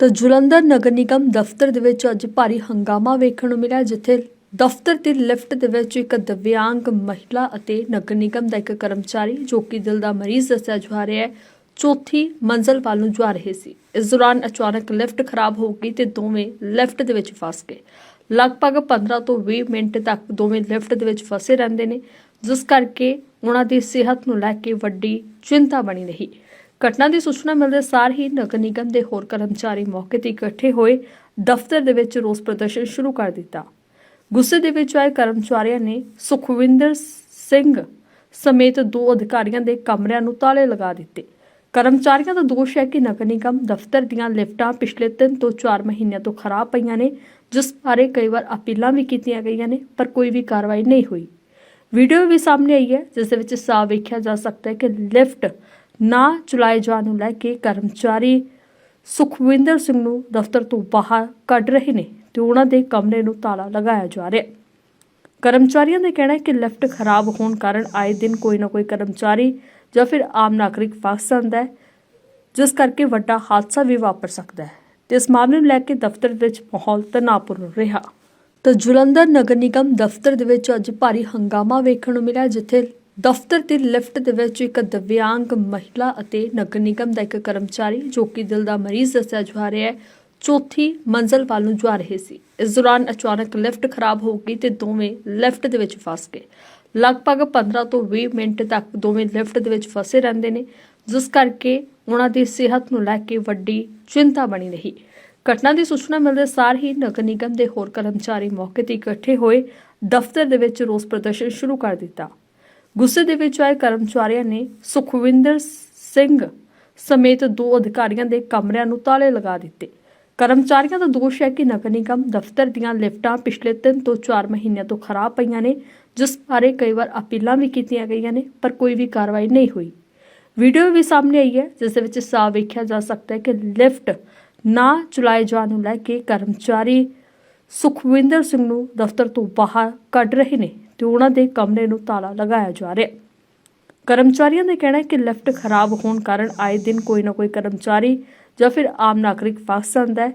ਤਾਂ ਜਲੰਧਰ ਨਗਰ ਨਿਗਮ ਦਫ਼ਤਰ ਦੇ ਵਿੱਚ ਅੱਜ ਭਾਰੀ ਹੰਗਾਮਾ ਵੇਖਣ ਨੂੰ ਮਿਲਿਆ, ਜਿੱਥੇ ਦਫ਼ਤਰ ਦੀ ਲਿਫਟ ਦੇ ਵਿੱਚ ਇੱਕ ਦਿਵਿਆਂਗ ਮਹਿਲਾ ਅਤੇ ਨਗਰ ਨਿਗਮ ਦਾ ਇੱਕ ਕਰਮਚਾਰੀ, ਜੋ ਕਿ ਦਿਲ ਦਾ ਮਰੀਜ਼ ਦੱਸਿਆ ਜਾ ਰਿਹਾ ਹੈ, ਚੌਥੀ ਮੰਜ਼ਲ ਵੱਲ ਨੂੰ ਜਾ ਰਹੇ ਸੀ। ਇਸ ਦੌਰਾਨ ਅਚਾਨਕ ਲਿਫਟ ਖਰਾਬ ਹੋ ਗਈ ਤੇ ਦੋਵੇਂ ਲਿਫਟ ਦੇ ਵਿੱਚ ਫਸ ਗਏ। ਲਗਭਗ 15 ਤੋਂ 20 ਮਿੰਟ ਤੱਕ ਦੋਵੇਂ ਲਿਫਟ ਦੇ ਵਿੱਚ ਫਸੇ ਰਹਿੰਦੇ ਨੇ, ਜਿਸ ਕਰਕੇ ਉਹਨਾਂ ਦੀ ਸਿਹਤ ਨੂੰ ਲੈ ਕੇ ਵੱਡੀ ਚਿੰਤਾ ਬਣੀ ਰਹੀ। ਘਟਨਾ ਦੀ ਸੂਚਨਾ ਮਿਲਦੇ ਸਾਰ ਹੀ ਨਗਰ ਨਿਗਮ ਦੇ ਹੋਰ ਕਰਮਚਾਰੀ ਮੌਕੇ ਤੇ ਇਕੱਠੇ ਹੋਏ, ਦਫ਼ਤਰ ਦੇ ਵਿੱਚ ਰੋਸ ਪ੍ਰਦਰਸ਼ਨ ਸ਼ੁਰੂ ਕਰ ਦਿੱਤਾ। ਗੁੱਸੇ ਦੇ ਵਿੱਚ ਆਏ ਕਰਮਚਾਰੀਆਂ ਨੇ ਸੁਖਵਿੰਦਰ ਸਿੰਘ ਸਮੇਤ ਦੋ ਅਧਿਕਾਰੀਆਂ ਦੇ ਕਮਰਿਆਂ ਨੂੰ ਤਾਲੇ ਲਗਾ ਦਿੱਤੇ। ਕਰਮਚਾਰੀਆਂ ਦਾ ਦੋਸ਼ ਹੈ ਕਿ ਨਗਰ ਨਿਗਮ ਦਫ਼ਤਰ ਦੀਆਂ ਲਿਫਟਾਂ ਪਿਛਲੇ 3 ਤੋਂ 4 ਮਹੀਨਿਆਂ ਤੋਂ ਖਰਾਬ ਪਈਆਂ ਨੇ, ਜਿਸ ਬਾਰੇ ਕਈ ਵਾਰ ਅਪੀਲਾਂ ਵੀ ਕੀਤੀਆਂ ਗਈਆਂ ਨੇ, ਪਰ ਕੋਈ ਵੀ ਕਾਰਵਾਈ ਨਹੀਂ ਹੋਈ। ਵੀਡੀਓ ਵੀ ਸਾਹਮਣੇ ਆਈ ਹੈ, ਜਿਸ ਦੇ ਵਿੱਚ ਸਾਫ਼ ਵੇਖਿਆ ਜਾ ਸਕਦਾ ਹੈ ਕਿ ਲਿਫਟ ਨਾ ਚਲਾਏ ਜਾਣ ਨੂੰ ਲੈ ਕੇ ਕਰਮਚਾਰੀ ਸੁਖਵਿੰਦਰ ਸਿੰਘ ਨੂੰ ਦਫ਼ਤਰ ਤੋਂ ਬਾਹਰ ਕੱਢ ਰਹੇ ਨੇ ਤੇ ਉਹਨਾਂ ਦੇ ਕਮਰੇ ਨੂੰ ਤਾਲਾ ਲਗਾਇਆ ਜਾ ਰਿਹਾ ਕਰਮਚਾਰੀਆਂ ਦਾ ਕਹਿਣਾ ਹੈ ਕਿ ਲਿਫਟ ਖਰਾਬ ਹੋਣ ਕਾਰਨ ਆਏ ਦਿਨ ਕੋਈ ਨਾ ਕੋਈ ਕਰਮਚਾਰੀ ਜਾਂ ਫਿਰ ਆਮ ਨਾਗਰਿਕ ਫਸ ਜਾਂਦਾ ਹੈ, ਜਿਸ ਕਰਕੇ ਵੱਡਾ ਹਾਦਸਾ ਵੀ ਵਾਪਰ ਸਕਦਾ ਹੈ। ਤੇ ਇਸ ਮਾਮਲੇ ਨੂੰ ਲੈ ਕੇ ਦਫ਼ਤਰ ਵਿੱਚ ਮਾਹੌਲ ਤਣਾਅਪੂਰਨ ਰਿਹਾ। ਤਾਂ ਜਲੰਧਰ ਨਗਰ ਨਿਗਮ ਦਫ਼ਤਰ ਦੇ ਵਿੱਚ ਅੱਜ ਭਾਰੀ ਹੰਗਾਮਾ ਵੇਖਣ ਨੂੰ ਮਿਲਿਆ, ਜਿੱਥੇ ਦਫ਼ਤਰ ਦੀ ਲਿਫਟ ਦੇ ਵਿੱਚ ਇੱਕ ਦਿਵਿਆਂਗ ਮਹਿਲਾ ਅਤੇ ਨਗਰ ਨਿਗਮ ਦਾ ਇੱਕ ਕਰਮਚਾਰੀ ਜੋ ਕਿ ਦਿਲ ਦਾ ਮਰੀਜ਼ ਦੱਸਿਆ ਜਾ ਰਿਹਾ ਹੈ, ਚੌਥੀ ਮੰਜ਼ਲ ਵੱਲ ਨੂੰ ਜਾ ਰਹੇ ਸੀ। ਇਸ ਦੌਰਾਨ ਅਚਾਨਕ ਲਿਫਟ ਖਰਾਬ ਹੋ ਗਈ ਤੇ ਦੋਵੇਂ ਲਿਫਟ ਦੇ ਵਿੱਚ ਫਸ ਗਏ। ਲਗਭਗ 15 ਤੋਂ 20 ਮਿੰਟ ਤੱਕ ਦੋਵੇਂ ਲਿਫਟ ਦੇ ਵਿੱਚ ਫਸੇ ਰਹਿੰਦੇ ਨੇ, ਜਿਸ ਕਰਕੇ ਉਹਨਾਂ ਦੀ ਸਿਹਤ ਨੂੰ ਲੈ ਕੇ ਵੱਡੀ ਚਿੰਤਾ ਬਣੀ ਰਹੀ। ਘਟਨਾ ਦੀ ਸੂਚਨਾ ਮਿਲਦੇ ਸਾਰ ਹੀ ਨਗਰ ਨਿਗਮ ਦੇ ਹੋਰ ਕਰਮਚਾਰੀ ਮੌਕੇ ਤੇ ਇਕੱਠੇ ਹੋਏ, ਦਫ਼ਤਰ ਦੇ ਵਿੱਚ ਰੋਸ ਪ੍ਰਦਰਸ਼ਨ ਸ਼ੁਰੂ ਕਰ ਦਿੱਤਾ। ਗੁੱਸੇ ਦੇ ਵਿੱਚ ਆਏ ਕਰਮਚਾਰੀਆਂ ਨੇ ਸੁਖਵਿੰਦਰ ਸਿੰਘ ਸਮੇਤ ਦੋ ਅਧਿਕਾਰੀਆਂ ਦੇ ਕਮਰਿਆਂ ਨੂੰ ਤਾਲੇ ਲਗਾ ਦਿੱਤੇ। ਕਰਮਚਾਰੀਆਂ ਦਾ ਦੋਸ਼ ਹੈ ਕਿ ਨਗਰ ਨਿਗਮ ਦਫ਼ਤਰ ਦੀਆਂ ਲਿਫਟਾਂ ਪਿਛਲੇ 3 ਤੋਂ 4 ਮਹੀਨਿਆਂ ਤੋਂ ਖਰਾਬ ਪਈਆਂ ਨੇ, ਜਿਸ ਬਾਰੇ ਕਈ ਵਾਰ ਅਪੀਲਾਂ ਵੀ ਕੀਤੀਆਂ ਗਈਆਂ ਨੇ, ਪਰ ਕੋਈ ਵੀ ਕਾਰਵਾਈ ਨਹੀਂ ਹੋਈ। ਵੀਡੀਓ ਵੀ ਸਾਹਮਣੇ ਆਈ ਹੈ, ਜਿਸ ਦੇ ਵਿੱਚ ਸਾਫ਼ ਵੇਖਿਆ ਜਾ ਸਕਦਾ ਹੈ ਕਿ ਲਿਫਟ ਨਾ ਚਲਾਏ ਜਾਣ ਨੂੰ ਲੈ ਕੇ ਕਰਮਚਾਰੀ ਸੁਖਵਿੰਦਰ ਸਿੰਘ ਨੂੰ ਦਫ਼ਤਰ ਤੋਂ ਬਾਹਰ ਕੱਢ ਰਹੇ ਨੇ। ਤੇ ਉਹਨਾਂ ਦੇ ਕਮਰੇ ਨੂੰ ਤਾਲਾ ਲਗਾਇਆ ਜਾ ਰਿਹਾ। ਕਰਮਚਾਰੀਆਂ ਦਾ ਕਹਿਣਾ ਹੈ ਕਿ ਲਿਫਟ ਖਰਾਬ ਹੋਣ ਕਾਰਨ ਆਏ ਦਿਨ ਕੋਈ ਨਾ ਕੋਈ ਕਰਮਚਾਰੀ ਜਾਂ ਫਿਰ ਆਮ ਨਾਗਰਿਕ ਫਸ ਜਾਂਦਾ ਹੈ,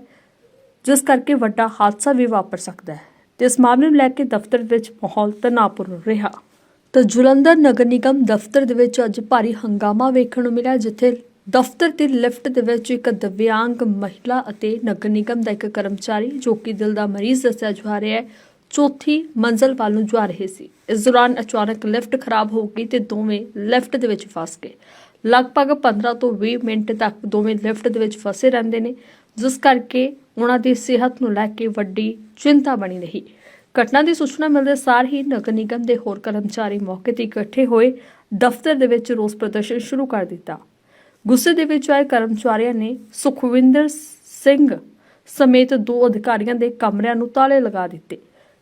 ਜਿਸ ਕਰਕੇ ਵੱਡਾ ਹਾਦਸਾ ਵੀ ਵਾਪਰ ਸਕਦਾ ਹੈ। ਤੇ ਇਸ ਮਾਮਲੇ ਨੂੰ ਲੈ ਕੇ ਦਫ਼ਤਰ ਵਿੱਚ ਮਾਹੌਲ ਤਣਾਅਪੂਰਨ ਰਿਹਾ। ਤਾਂ ਜਲੰਧਰ ਨਗਰ ਨਿਗਮ ਦਫ਼ਤਰ ਦੇ ਵਿੱਚ ਅੱਜ ਭਾਰੀ ਹੰਗਾਮਾ ਵੇਖਣ ਨੂੰ ਮਿਲਿਆ, ਜਿੱਥੇ ਦਫ਼ਤਰ ਦੀ ਲਿਫਟ ਦੇ ਵਿੱਚ ਇੱਕ ਦਿਵਿਆਂਗ ਮਹਿਲਾ ਅਤੇ ਨਗਰ ਨਿਗਮ ਦਾ ਇੱਕ ਕਰਮਚਾਰੀ, ਜੋ ਕਿ ਦਿਲ ਦਾ ਮਰੀਜ਼ ਦੱਸਿਆ ਜਾ ਰਿਹਾ ਹੈ ਚੌਥੀ ਮੰਜ਼ਲ ਵੱਲ ਨੂੰ ਜਾ ਰਹੇ ਸੀ। ਇਸ ਦੌਰਾਨ ਅਚਾਨਕ ਲਿਫਟ ਖਰਾਬ ਹੋ ਗਈ ਤੇ ਦੋਵੇਂ ਲਿਫਟ ਦੇ ਵਿੱਚ ਫਸ ਗਏ। ਲਗਭਗ 15 ਤੋਂ 20 ਮਿੰਟ ਤੱਕ ਦੋਵੇਂ ਲਿਫਟ ਦੇ ਵਿੱਚ ਫਸੇ ਰਹਿੰਦੇ ਨੇ, ਜਿਸ ਕਰਕੇ ਉਹਨਾਂ ਦੀ ਸਿਹਤ ਨੂੰ ਲੈ ਕੇ ਵੱਡੀ ਚਿੰਤਾ ਬਣੀ ਰਹੀ। ਘਟਨਾ ਦੀ ਸੂਚਨਾ ਮਿਲਦੇ ਸਾਰ ਹੀ ਨਗਰ ਨਿਗਮ ਦੇ ਹੋਰ ਕਰਮਚਾਰੀ ਮੌਕੇ ਤੇ ਇਕੱਠੇ ਹੋਏ, ਦਫ਼ਤਰ ਦੇ ਵਿੱਚ ਰੋਸ ਪ੍ਰਦਰਸ਼ਨ ਸ਼ੁਰੂ ਕਰ ਦਿੱਤਾ। ਗੁੱਸੇ ਦੇ ਵਿੱਚ ਆਏ ਕਰਮਚਾਰੀਆਂ ਨੇ ਸੁਖਵਿੰਦਰ ਸਿੰਘ ਸਮੇਤ ਦੋ ਅਧਿਕਾਰੀਆਂ ਦੇ ਕਮਰਿਆਂ ਨੂੰ ਤਾਲੇ ਲਗਾ ਦਿੱਤੇ।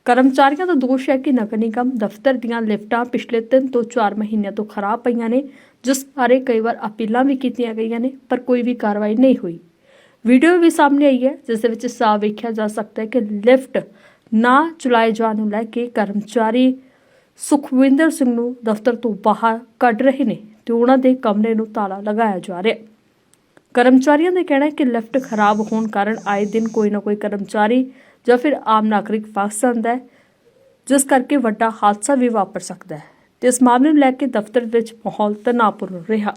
ਕਰਮਚਾਰੀਆਂ ਦਾ ਦੋਸ਼ ਹੈ ਕਿ ਨਗਰ ਨਿਗਮ ਦਫ਼ਤਰ ਦੀਆਂ ਲਿਫਟਾਂ ਪਿਛਲੇ 3 ਤੋਂ 4 ਮਹੀਨਿਆਂ ਤੋਂ ਖਰਾਬ ਪਈਆਂ ਨੇ, ਜਿਸ ਬਾਰੇ ਕਈ ਵਾਰ ਅਪੀਲਾਂ ਵੀ ਕੀਤੀਆਂ ਗਈਆਂ ਨੇ, ਪਰ ਕੋਈ ਵੀ ਕਾਰਵਾਈ ਨਹੀਂ ਹੋਈ। ਵੀਡੀਓ ਵੀ ਸਾਹਮਣੇ ਆਈ ਹੈ, ਜਿਸ ਦੇ ਵਿੱਚ ਸਾਫ਼ ਵੇਖਿਆ ਜਾ ਸਕਦਾ ਹੈ ਕਿ ਲਿਫਟ ਨਾ ਚਲਾਏ ਜਾਣ ਨੂੰ ਲੈ ਕੇ ਕਰਮਚਾਰੀ ਸੁਖਵਿੰਦਰ ਸਿੰਘ ਨੂੰ ਦਫ਼ਤਰ ਤੋਂ ਬਾਹਰ ਕੱਢ ਰਹੇ ਨੇ ਤੇ ਉਹਨਾਂ ਦੇ ਕਮਰੇ ਨੂੰ ਤਾਲਾ ਲਗਾਇਆ ਜਾ ਰਿਹਾ ਹੈ। ਕਰਮਚਾਰੀਆਂ ਦਾ ਕਹਿਣਾ ਹੈ ਕਿ ਲਿਫਟ ਖਰਾਬ ਹੋਣ ਕਾਰਨ ਆਏ ਦਿਨ ਕੋਈ ਨਾ ਕੋਈ ਕਰਮਚਾਰੀ ਜਾਂ ਫਿਰ ਆਮ ਨਾਗਰਿਕ ਫਸ ਜਾਂਦਾ ਜਿਸ ਕਰਕੇ ਵੱਡਾ ਹਾਦਸਾ ਵੀ ਵਾਪਰ ਸਕਦਾ ਹੈ। ਤੇ ਇਸ ਮਾਮਲੇ ਨੂੰ ਲੈ ਕੇ ਦਫ਼ਤਰ ਵਿੱਚ ਮਾਹੌਲ ਤਣਾਅਪੂਰਨ ਰਿਹਾ।